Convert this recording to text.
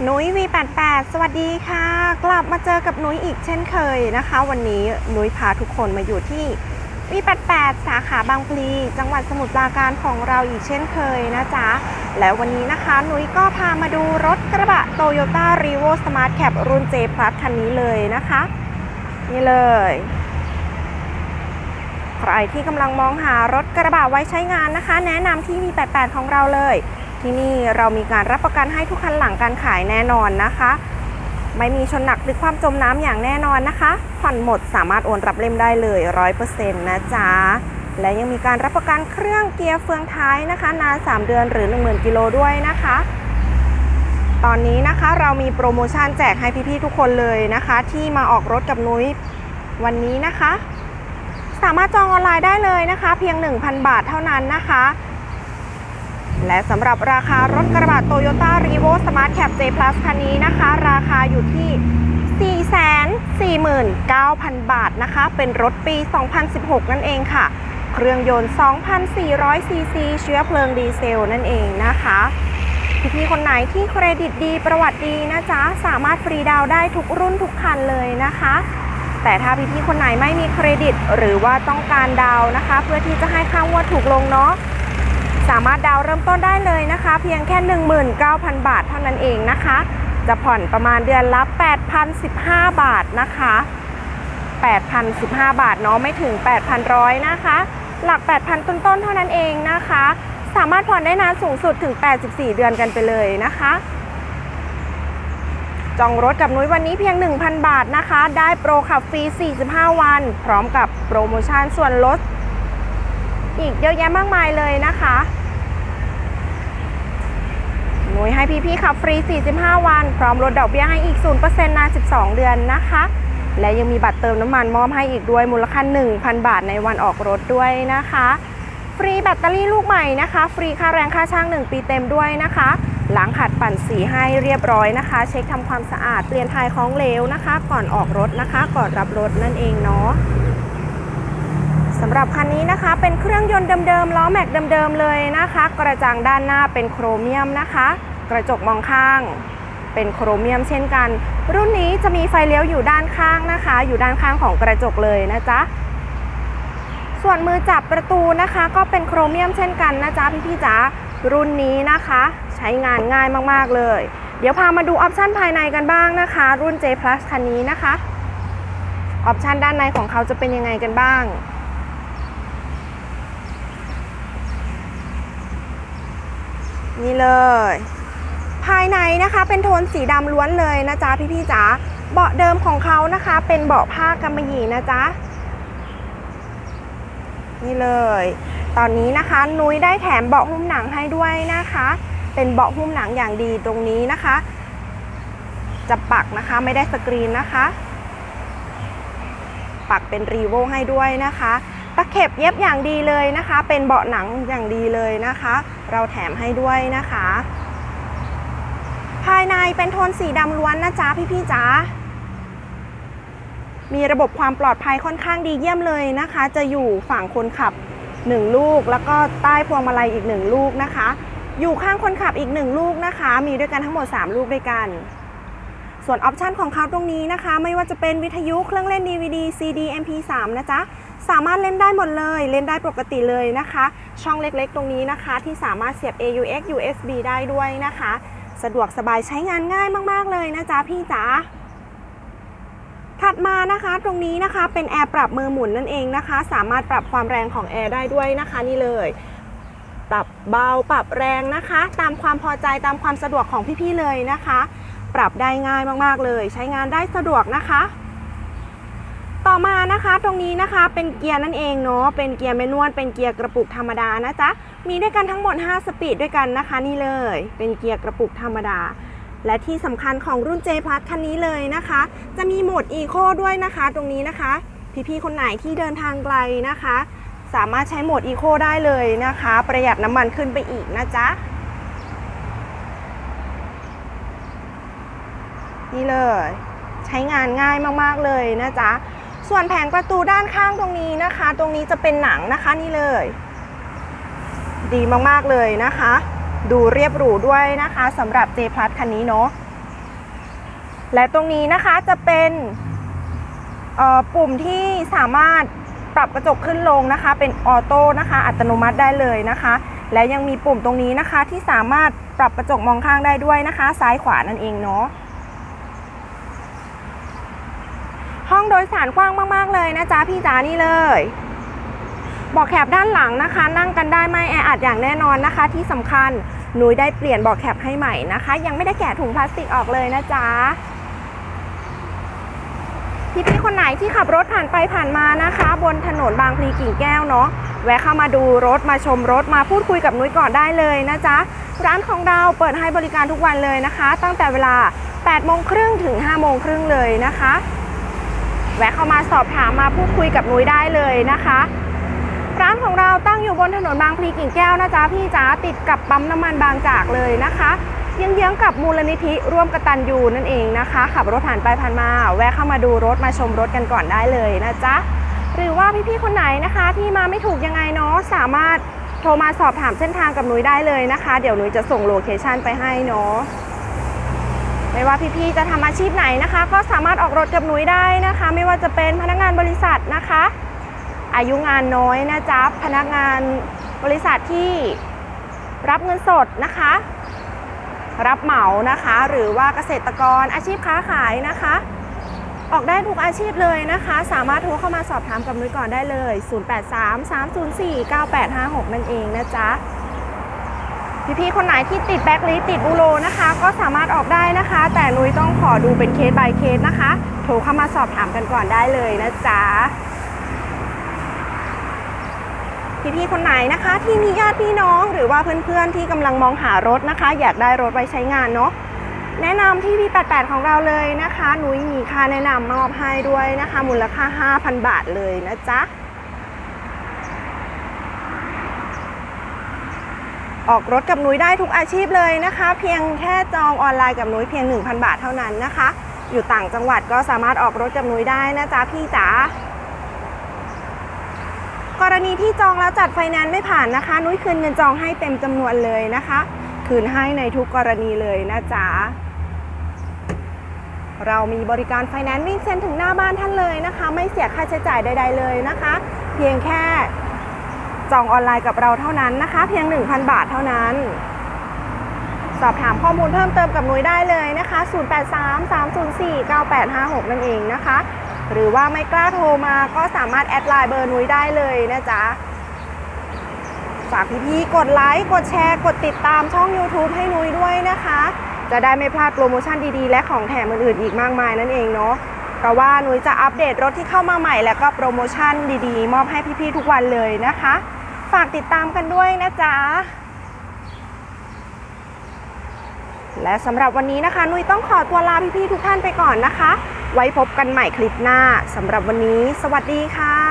หนุย V88 สวัสดีค่ะ กลับมาเจอกับหนุยอีกเช่นเคยนะคะ วันนี้หนุยพาทุกคนมาอยู่ที่ V88 สาขาบางพลี จังหวัดสมุทรปราการของเราอีกเช่นเคยนะจ๊ะ แล้ววันนี้นะคะหนุยก็พามาดูรถกระบะ Toyota r e v o Smart Cab รุ่น J Plus คันนี้เลยนะคะ นี่เลย ใครที่กำลังมองหารถกระบะไว้ใช้งานนะคะ แนะนำที่ V88 ของเราเลย ที่นี่เรามีการรับประกันให้ทุกคันหลังการขายแน่นอนนะคะ ไม่มีชนหนักหรือความจมน้ำอย่างแน่นอนนะคะ ผ่อนหมดสามารถโอนรับเล่มได้เลย100%นะจ๊ะและยังมีการรับประกันเครื่องเกียร์เฟืองท้ายนะคะ นาน 3 เดือนหรือ 10,000 กิโลด้วยนะคะ ตอนนี้นะคะเรามีโปรโมชั่นแจกให้พี่ๆทุกคนเลยนะคะ ที่มาออกรถกับนุ้ยวันนี้นะคะ สามารถจองออนไลน์ได้เลยนะคะ เพียง 1,000 บาทเท่านั้นนะคะ และสำหรับราคารถกระบะ Toyota r e v o Smart Cab J Plus คันนี้นะคะ ราคาอยู่ที่ 449,000 บาทนะคะ เป็นรถปี 2016 นั่นเองค่ะ เครื่องยนต์ 2,400 ซีซี เชื้อเพลิงดีเซลนั่นเองนะคะพี่ๆคนไหนที่เครดิตดีประวัติดีนะจ๊ะ สามารถฟรีดาวได้ทุกรุ่นทุกคันเลยนะคะ แต่ถ้าพี่ๆคนไหนไม่มีเครดิต หรือว่าต้องการดาวน์นะคะ เพื่อที่จะให้ค่างวดถูกลงเนาะ สามารถดาวน์เริ่มต้นได้เลยนะคะ เพียงแค่ 19,000 บาทเท่านั้นเองนะคะ จะผ่อนประมาณเดือนละ 8,015 บาทนะคะ 8,015 บาทเนาะไม่ถึง 8,100 นะคะ หลัก 8,000 ต้นๆ เท่านั้นเองนะคะ สามารถผ่อนได้นานสูงสุดถึง 84 เดือนกันไปเลยนะคะจองรถกับนุ้ยวันนี้เพียง 1,000 บาทนะคะ ได้โปรขับฟรี 45 วัน พร้อมกับโปรโมชั่นส่วนลด อีกเยอะแยะมากมายเลยนะคะ ยให้พี่ๆขับฟรี 45 วัน พร้อมลดดอกเบี้ยให้อีก 0%นาน 12 เดือนนะคะ และยังมีบัตรเติมน้ำมันมอบให้อีกด้วยมูลค่า 1,000 บาทในวันออกรถด้วยนะคะ ฟรีแบตเตอรี่ลูกใหม่นะคะ ฟรีค่าแรงค่าช่าง 1 ปีเต็มด้วยนะคะล้างขัดปั่นสีให้เรียบร้อยนะคะ เช็คทำความสะอาดเปลี่ยนทายของเหลวนะคะ ก่อนออกรถนะคะ ก่อนรับรถนั่นเองเนาะสำหรับคันนี้นะคะเป็นเครื่องยนต์เดิมๆล้อแม็กเดิมๆเลยนะคะ กระจังด้านหน้าเป็นโครเมียมนะคะ กระจกมองข้าง เป็นโครเมียมเช่นกัน รุ่นนี้จะมีไฟเลี้ยวอยู่ด้านข้างนะคะ อยู่ด้านข้างของกระจกเลยนะจ๊ะส่วนมือจับประตูนะคะ ก็เป็นโครเมียมเช่นกันนะจ๊ะพี่ๆจ๋ารุ่นนี้นะคะ ใช้งานง่ายมากๆเลย เดี๋ยวพามาดูออปชันภายในกันบ้างนะคะ รุ่น J Plus คันนี้นะคะออปชันด้านในของเขาจะเป็นยังไงกันบ้าง นี่เลย ภายในนะคะเป็นโทนสีดำล้วนเลยนะจ๊ะพี่ๆจ๋าเบาะเดิมของเขานะคะ เป็นเบาะผ้ากำมะหยี่นะจ๊ะนี่เลย ตอนนี้นะคะนุ้ยได้แถมเบาะหุ้มหนังให้ด้วยนะคะ เป็นเบาะหุ้มหนังอย่างดีตรงนี้นะคะ จะปักนะคะไม่ได้สกรีนนะคะ ปักเป็นรีโวให้ด้วยนะคะตะเข็บเย็บอย่างดีเลยนะคะ เป็นเบาะหนังอย่างดีเลยนะคะ เราแถมให้ด้วยนะคะ ภายในเป็นโทนสีดำล้วนนะจ๊ะพี่ๆจ๋ามีระบบความปลอดภัยค่อนข้างดีเยี่ยมเลยนะคะ จะอยู่ฝั่งคนขับ 1 ลูก แล้วก็ใต้พวงมาลัยอีก 1 ลูกนะคะ อยู่ข้างคนขับอีก 1 ลูกนะคะ มีด้วยกันทั้งหมด 3 ลูกด้วยกัน ส่วนออปชันของเขาตรงนี้นะคะ ไม่ว่าจะเป็นวิทยุเครื่องเล่น DVD CD MP3 นะจ๊ะ สามารถเล่นได้หมดเลย เล่นได้ปกติเลยนะคะ ช่องเล็กๆ ตรงนี้นะคะ ที่สามารถเสียบ AUX USB ได้ด้วยนะคะ สะดวกสบายใช้งานง่ายมากๆเลยนะจ๊ะพี่จ๋าถัดมานะคะตรงนี้นะคะเป็นแอร์ปรับมือหมุนนั่นเองนะคะ สามารถปรับความแรงของแอร์ได้ด้วยนะคะนี่เลยปรับเบาปรับแรงนะคะ ตามความพอใจตามความสะดวกของพี่ๆเลยนะคะ ปรับได้ง่ายมากๆเลย ใช้งานได้สะดวกนะคะ ต่อมานะคะตรงนี้นะคะเป็นเกียร์นั่นเองเนาะเป็นเกียร์แมนนวลเป็นเกียร์กระปุกธรรมดานะจ๊ะ มีด้วยกันทั้งหมด 5 สปีดด้วยกันนะคะนี่เลย เป็นเกียร์กระปุกธรรมดา และที่สำคัญของรุ่น J Plus คันนี้เลยนะคะ จะมีโหมด Eco ด้วยนะคะ ตรงนี้นะคะ พี่ๆคนไหนที่เดินทางไกลนะคะ สามารถใช้โหมด Eco ได้เลยนะคะ ประหยัดน้ำมันขึ้นไปอีกนะจ๊ะนี่เลย ใช้งานง่ายมากๆเลยนะจ๊ะส่วนแผงประตูด้านข้างตรงนี้นะคะ ตรงนี้จะเป็นหนังนะคะนี่เลย ดีมากๆเลยนะคะ ดูเรียบหรูด้วยนะคะสำหรับ J Plus คันนี้เนาะและตรงนี้นะคะจะเป็นปุ่มที่สามารถปรับกระจกขึ้นลงนะคะ เป็นออโต้นะคะ อัตโนมัติได้เลยนะคะ และยังมีปุ่มตรงนี้นะคะ ที่สามารถปรับกระจกมองข้างได้ด้วยนะคะ ซ้ายขวานั่นเองเนาะห้องโดยสารกว้างมาก ๆ เลยนะจ๊ะพี่จ๋านี่เลย เบอกแคบด้านหลังนะคะ นั่งกันได้ไม่แออัดอย่างแน่นอนนะคะ ที่สำคัญหนุยได้เปลี่ยนเบอกแคบให้ใหม่นะคะ ยังไม่ได้แกะถุงพลาสติกออกเลยนะจ๊ะพี่ๆคนไหนที่ขับรถผ่านไปผ่านมานะคะ บนถนนบางพลีกิ่งแก้วเนาะแวะเข้ามาดูรถมาชมรถมาพูดคุยกับนุ้ยก่อนได้เลยนะจ๊ะ ร้านของเราเปิดให้บริการทุกวันเลยนะคะ ตั้งแต่เวลา 8 โมงครึ่งถึง 5 โมงครึ่งเลยนะคะ แวะเข้ามาสอบถามมาพูดคุยกับนุ้ยได้เลยนะคะ ร้านของเราตั้งอยู่บนถนนบางพลีกิ่งแก้วนะจ๊ะพี่จ๋าติดกับปั๊มน้ำมันบางจากเลยนะคะเยื้องๆกับมูลนิธิร่วมกตันยูนั่นเองนะคะ ขับรถผ่านไปผ่านมา แวะเข้ามาดูรถมาชมรถกันก่อนได้เลยนะจ๊ะหรือว่าพี่ๆคนไหนนะคะ ที่มาไม่ถูกยังไงเนาะสามารถโทรมาสอบถามเส้นทางกับนุ้ยได้เลยนะคะ เดี๋ยวนุ้ยจะส่งโลเคชันไปให้เนาะไม่ว่าพี่ๆจะทำอาชีพไหนนะคะ ก็สามารถออกรถกับนุ้ยได้นะคะ ไม่ว่าจะเป็นพนักงานบริษัทนะคะ อายุงานน้อยนะจ๊ะพนักงานบริษัทที่รับเงินสดนะคะ รับเหมานะคะ หรือว่าเกษตรกรอาชีพค้าขายนะคะ ออกได้ทุกอาชีพเลยนะคะ สามารถโทรเข้ามาสอบถามกับนุ้ยก่อนได้เลย 0833049856 นั่นเองนะจ๊ะพี่ๆคนไหนที่ติดแบ็คลิสติดบูโรนะคะ ก็สามารถออกได้นะคะ แต่นุ้ยต้องขอดูเป็นเคส by เคสนะคะ โทรเข้ามาสอบถามกันก่อนได้เลยนะจ๊ะ พี่ๆคนไหนนะคะ ที่มีญาติพี่น้องหรือว่าเพื่อนๆที่กำลังมองหารถนะคะ อยากได้รถไว้ใช้งานเนาะแนะนำที่ V88 ของเราเลยนะคะหนุ้ยมีค่าแนะนำมอบให้ด้วยนะคะ มูลค่า 5,000 บาทเลยนะจ๊ะออกรถกับนุ้ยได้ทุกอาชีพเลยนะคะ เพียงแค่จองออนไลน์กับนุ้ยเพียง 1,000 บาทเท่านั้นนะคะ อยู่ต่างจังหวัดก็สามารถออกรถกับนุ้ยได้นะจ๊ะพี่จ๋า กรณีที่จองแล้วจัดไฟแนนซ์ไม่ผ่านนะคะ นุ้ยคืนเงินจองให้เต็มจำนวนเลยนะคะ คืนให้ในทุกกรณีเลยนะจ๊ะเรามีบริการไฟแนนซ์วิ่งเซ็นถึงหน้าบ้านท่านเลยนะคะ ไม่เสียค่าใช้จ่ายใด ๆ เลยนะคะ เพียงแค่จองออนไลน์กับเราเท่านั้นนะคะ เพียง 1,000 บาทเท่านั้น สอบถามข้อมูลเพิ่มเติมกับนุ้ยได้เลยนะคะ 0833049856 นั่นเองนะคะ หรือว่าไม่กล้าโทรมาก็สามารถแอดไลน์เบอร์นุ้ยได้เลยนะจ๊ะฝากพี่ๆกดไลค์กดแชร์ กดติดตามช่อง YouTube ให้นุ้ยด้วยนะคะ จะได้ไม่พลาดโปรโมชั่นดีๆ และของแถมอื่นๆอีกมากมายนั่นเองเนาะเพราะว่านุ้ยจะอัปเดตรถที่เข้ามาใหม่ แล้วก็โปรโมชั่นดีๆ มอบให้พี่ๆทุกวันเลยนะคะ ฝากติดตามกันด้วยนะจ๊ะและสำหรับวันนี้นะคะ นุ้ยต้องขอตัวลาพี่ๆทุกท่านไปก่อนนะคะ ไว้พบกันใหม่คลิปหน้าสำหรับวันนี้ สวัสดีค่ะ